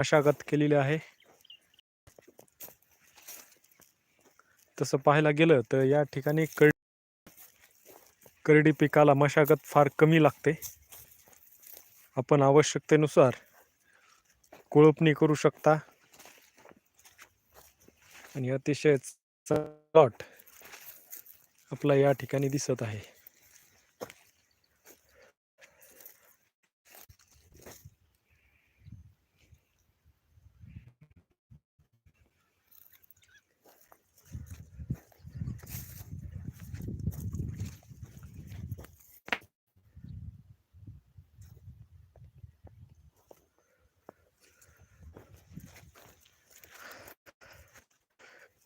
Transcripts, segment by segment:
मशागत केलेली आहे. तसं पाहायला गेलं तर या ठिकाणी कर करडी पिकाला मशागत फार कमी लागते. आपण आवश्यकतेनुसार कोळपणी करू शकता. आणि अतिशय प्लॉट आपला या ठिकाणी दिसत आहे.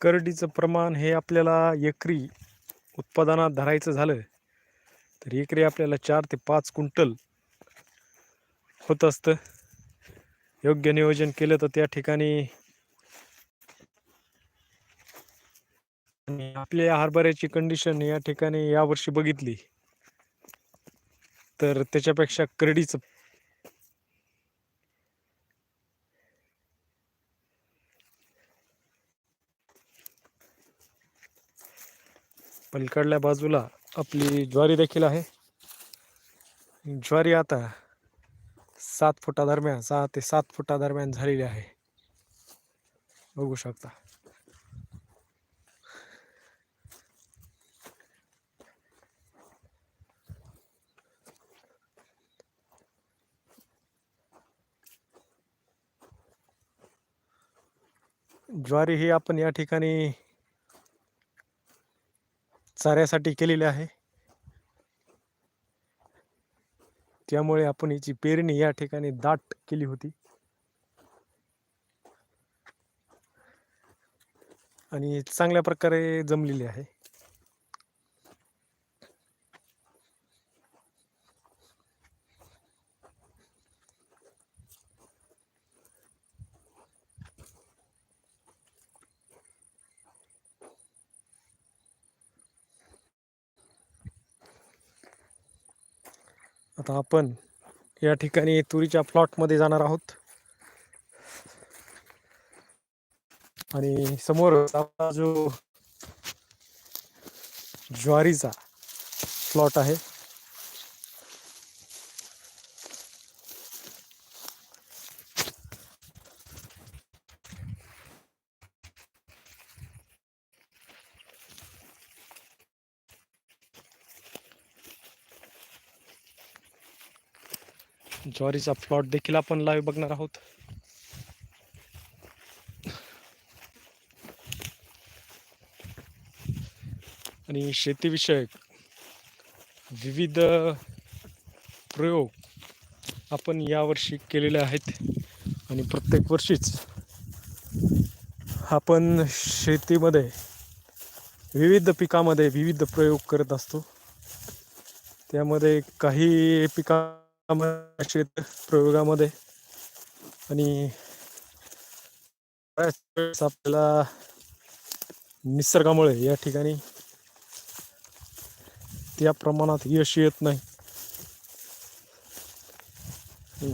करडीचं प्रमाण हे आपल्याला एकरी उत्पादनात धरायचं झालं तर एकरी आपल्याला चार ते पाच क्विंटल होत असतं. योग्य नियोजन केलं तर त्या ठिकाणी आणि आपल्या हरभऱ्याची कंडिशन या ठिकाणी यावर्षी बघितली. तर त्याच्यापेक्षा करडीचं पलीकडल्या बाजूला आपली ज्वारी देखील आहे. ज्वारी आता सात फुटादरम्यान सहा ते सात फुटादरम्यान झालेली आहे. बघू शकता. ज्वारी ही आपण या ठिकाणी चाऱ्यासाठी केलेली आहे. त्यामुळे आपण याची पेरणी या ठिकाणी दाट केली होती. आणि चांगल्या प्रकारे जमलेली आहे. आता आपण या ठिकाणी तुरीच्या प्लॉटमध्ये जाणार आहोत. आणि समोर आपला जो ज्वारीचा प्लॉट आहे ज्वारीचा प्लॉट देखील आपण लाईव्ह बघणार आहोत. आणि शेतीविषयक विविध प्रयोग आपण यावर्षी केलेले आहेत. आणि प्रत्येक वर्षीच आपण शेतीमध्ये विविध पिकामध्ये विविध प्रयोग करत असतो. त्यामध्ये काही पिका प्रयोगामध्ये. आणि आपल्याला निसर्गामुळे या ठिकाणी त्या प्रमाणात यश येत नाही.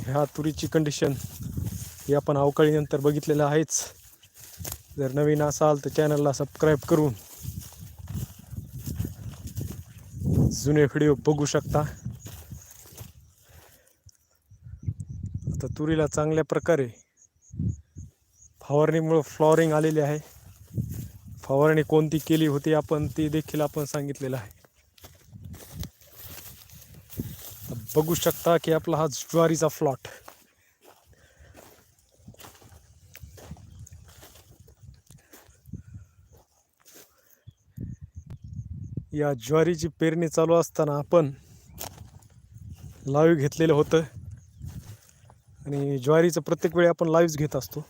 ह्या तुरीची कंडिशन ही आपण अवकाळीनंतर बघितलेलं आहेच. जर नवीन असाल तर चॅनलला सबस्क्राईब करून जुने व्हिडिओ बघू शकता. आता तुरीला चांगल्या प्रकारे फवारणीमुळं फ्लॉवरिंग आलेली आहे. फवारणी कोणती केली होती आपण ती देखील आपण सांगितलेलं आहे. बघू शकता की आपला हा ज्वारीचा फ्लॉट या ज्वारीची पेरणी चालू असताना आपण लाईव्ह घेतलेलं होतं. आणि ज्वारीचं प्रत्येक वेळी आपण लाईव्ह घेत असतो.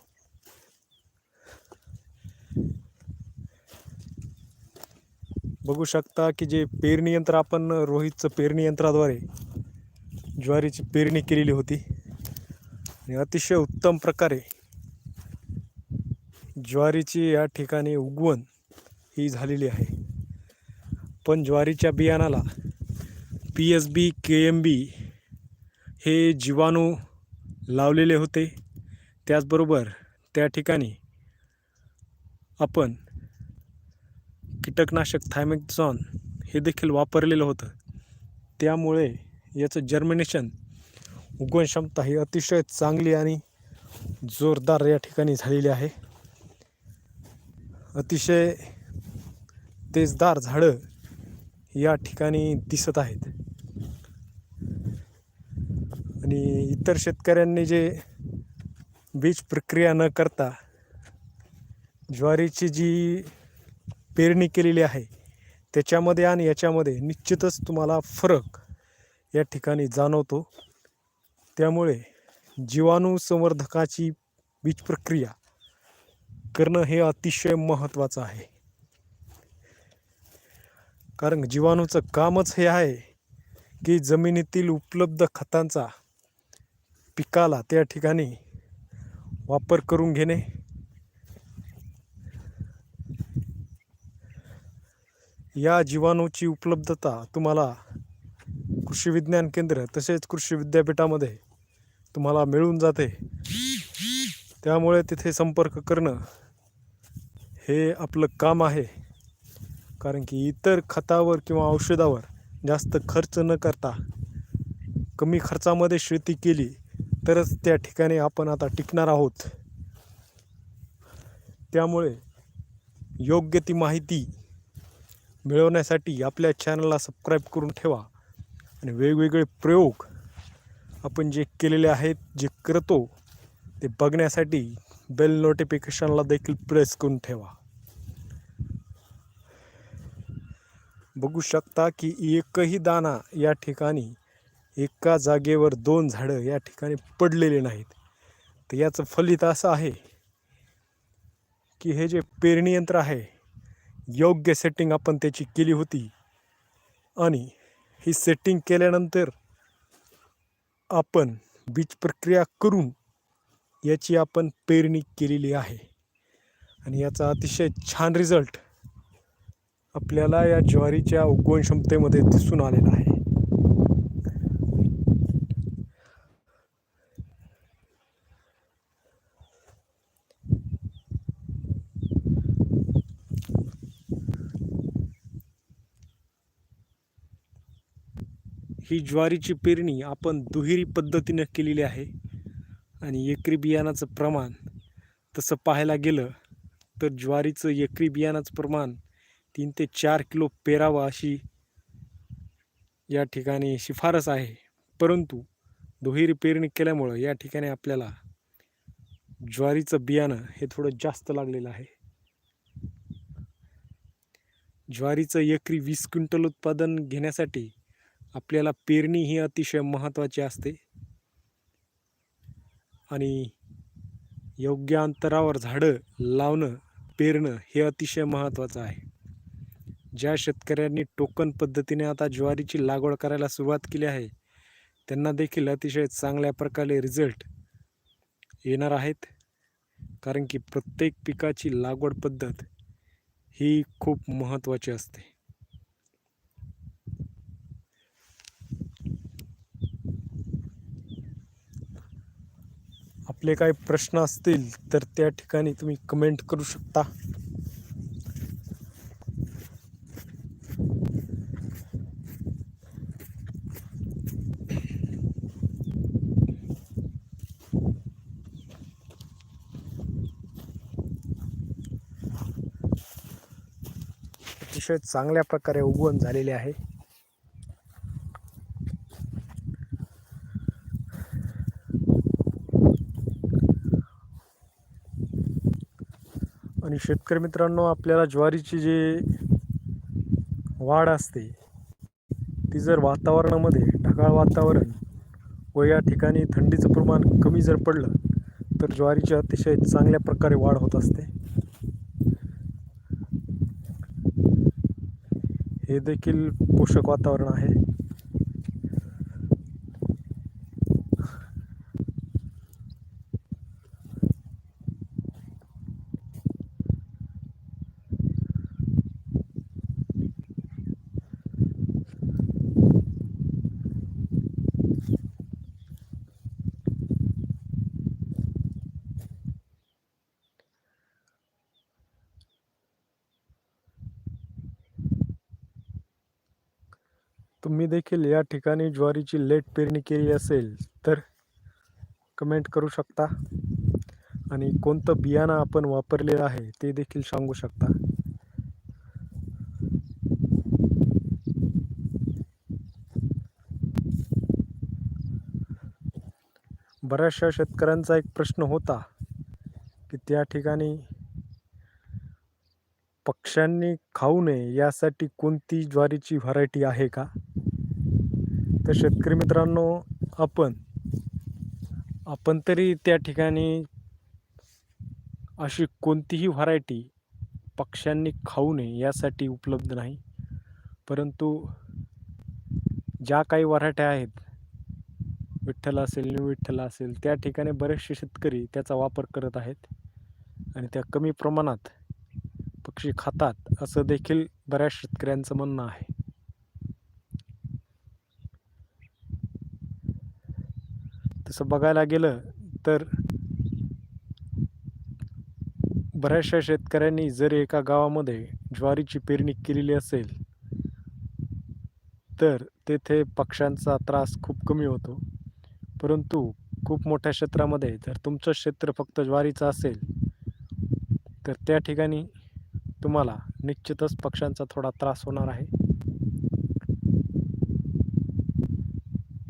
बघू शकता की जे पेरणी यंत्र आपण रोहितचं पेरणी यंत्राद्वारे ज्वारीची पेरणी केलेली होती. आणि अतिशय उत्तम प्रकारे ज्वारीची या ठिकाणी उगवण ही झालेली आहे. पण ज्वारीच्या बियाणाला P S B K M B हे जीवाणू लावलेले होते. त्याचबरोबर त्या ठिकाणी आपण कीटकनाशक थायमेक्झॉन हे देखील वापरलेलं होतं. त्यामुळे याचं जर्मिनेशन उगवण क्षमता ही अतिशय चांगली आणि जोरदार या ठिकाणी झालेली आहे. अतिशय तेजदार झाडं या ठिकाणी दिसत आहेत. आणि इतर शेतकऱ्यांनी जे बीज प्रक्रिया न करता ज्वारीची जी पेरणी केलेली आहे त्याच्यामध्ये आणि याच्यामध्ये निश्चितच तुम्हाला फरक या ठिकाणी जाणवतो. त्यामुळे जीवाणू संवर्धकाची बीज प्रक्रिया करणं हे अतिशय महत्त्वाचं आहे. कारण जीवाणूचं कामच हे आहे की जमिनीतील उपलब्ध खतांचा पिकाला त्या ठिकाणी वापर करून घेणे. या जीवाणूची उपलब्धता तुम्हाला कृषी विज्ञान केंद्र तसेच कृषी विद्यापीठामध्ये तुम्हाला मिळून जाते. त्यामुळे तिथे संपर्क करणं हे आपलं काम आहे. कारण की इतर खतावर किंवा औषधावर जास्त खर्च न करता कमी खर्चामध्ये शेती केली तरच त्या ठिकाणी आपण आता टिकणार आहोत. त्यामुळे योग्य ती माहिती मिळवण्यासाठी आपल्या चॅनलला सबस्क्राईब करून ठेवा. आणि वेगवेगळे प्रयोग आपण जे केलेले आहेत जे करतो ते बघण्यासाठी बेल नोटिफिकेशनला देखील प्रेस करून ठेवा. बघू शकता की एकही दाना या ठिकाणी एका जागेवर दोन झाडं या ठिकाणी पडलेले नाहीत. तर याचं फलित असं आहे की हे जे पेरणी यंत्र आहे योग्य सेटिंग आपण त्याची केली होती आणि ही सेटिंग केल्यानंतर आपण बीज प्रक्रिया करून याची आपण पेरणी केलेली आहे. आणि याचा अतिशय छान रिझल्ट आपल्याला या ज्वारीच्या उगवण क्षमतेमध्ये दिसून आलेला आहे. ही ज्वारीची पेरणी आपण दुहेरी पद्धतीनं केलेली आहे. आणि एकरी बियाणाचं प्रमाण तसं पाहायला गेलं तर ज्वारीचं एकरी बियाणाचं प्रमाण तीन ते चार किलो पेरावं अशी या ठिकाणी शिफारस आहे. परंतु दुहेरी पेरणी केल्यामुळं या ठिकाणी आपल्याला ज्वारीचं बियाणं हे थोडं जास्त लागलेलं आहे. ज्वारीचं एकरी वीस क्विंटल उत्पादन घेण्यासाठी आपल्याला पेरणी ही अतिशय महत्त्वाची असते. आणि योग्य अंतरावर झाडं लावणं पेरणं हे अतिशय महत्त्वाचं आहे. ज्या शेतकऱ्यांनी टोकन पद्धतीने आता ज्वारीची लागवड करायला सुरुवात केली आहे त्यांना देखील अतिशय चांगल्या प्रकारे रिझल्ट येणार आहेत. कारण की प्रत्येक पिकाची लागवड पद्धत ही खूप महत्त्वाची असते. आपले काही प्रश्न असतील तर त्या ठिकाणी तुम्ही कमेंट करू शकता. अतिशय चांगल्या प्रकारे उगवण झालेले आहे. आणि शेतकरी मित्रांनो आपल्याला ज्वारीची जे वाढ असते ती जर वातावरणामध्ये ढगाळ वातावरण व या ठिकाणी थंडीचं प्रमाण कमी जर पडलं तर ज्वारीची अतिशय चांगल्या प्रकारे वाढ होत असते. हे देखील पोषक वातावरण आहे. तुम्ही देखील या ठिकाणी ज्वारीची लेट पेरणी केली असेल तर कमेंट करू शकता. आणि कोणतं बियाणं आपण वापरलेलं आहे ते देखील सांगू शकता. बऱ्याचशा शेतकऱ्यांचा एक प्रश्न होता की त्या ठिकाणी पक्ष्यांनी खाऊ नये यासाठी कोणती ज्वारीची व्हरायटी आहे का? तर शेतकरी मित्रांनो आपण आपण तरी त्या ठिकाणी अशी कोणतीही व्हरायटी पक्ष्यांनी खाऊ नये यासाठी उपलब्ध नाही. परंतु ज्या काही व्हरायट्या आहेत विठ्ठल असेल न्यू विठ्ठल असेल त्या ठिकाणी बरेचसे शेतकरी त्याचा वापर करत आहेत आणि त्या कमी प्रमाणात पक्षी खातात असं देखील बऱ्याच शेतकऱ्यांचं म्हणणं आहे. तसं बघायला गेलं तर बऱ्याचशा शेतकऱ्यांनी जर एका गावामध्ये ज्वारीची पेरणी केलेली असेल तर तेथे पक्ष्यांचा त्रास खूप कमी होतो. परंतु खूप मोठ्या क्षेत्रामध्ये जर तुमचं क्षेत्र फक्त ज्वारीचं असेल तर त्या ठिकाणी तुम्हाला निश्चितच पक्ष्यांचा थोडा त्रास होणार आहे.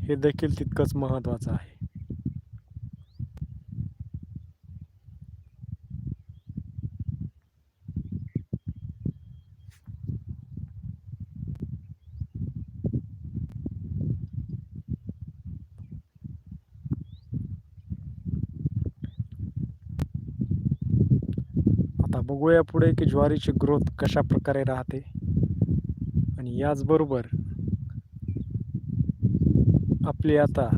हे देखील तितकंच महत्त्वाचं आहे आता बघूया पुढे की ज्वारीची ग्रोथ कशा प्रकारे राहते. आणि याचबरोबर आपले आता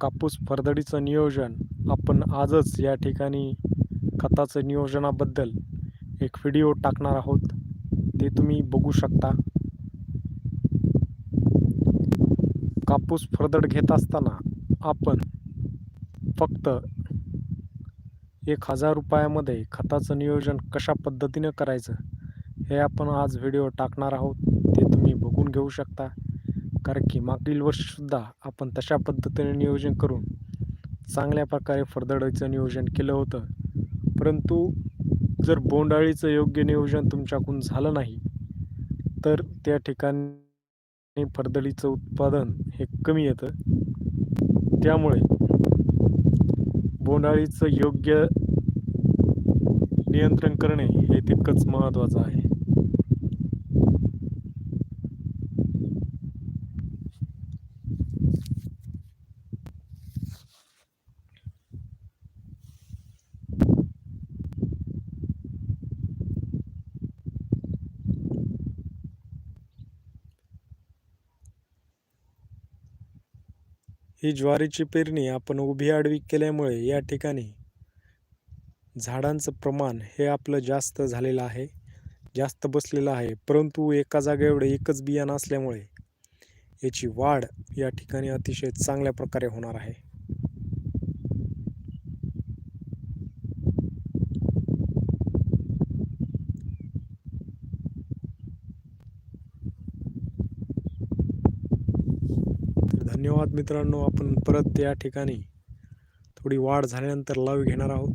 कापूस फरदडीचं नियोजन आपण आजच या ठिकाणी खताचं नियोजनाबद्दल एक व्हिडिओ टाकणार आहोत. ते तुम्ही बघू शकता. कापूस फरदड घेत असताना आपण फक्त एक हजार रुपयामध्ये खताचं नियोजन कशा पद्धतीनं करायचं हे आपण आज व्हिडिओ टाकणार आहोत ते तुम्ही बघून घेऊ शकता. कारण की मागील वर्षीसुद्धा आपण तशा पद्धतीने नियोजन करून चांगल्या प्रकारे फरदडीचं नियोजन केलं होतं. परंतु जर बोंडाळीचं योग्य नियोजन तुमच्याकडून झालं नाही तर त्या ठिकाणी फरदडीचं उत्पादन हे कमी येतं. त्यामुळे बोंडाळीचं योग्य नियंत्रण करणे हे तितकंच महत्त्वाचं आहे. ही ज्वारीची पेरणी आपण उभी आडवी केल्यामुळे या ठिकाणी झाडांचं प्रमाण हे आपलं जास्त झालेलं आहे जास्त बसलेलं आहे. परंतु एका जागे एवढं एकच बियाणं असल्यामुळे याची वाढ या ठिकाणी अतिशय चांगल्या प्रकारे होणार आहे तर धन्यवाद मित्रांनो. आपण परत या ठिकाणी थोडी वाढ झाल्यानंतर लाईव्ह घेणार आहोत.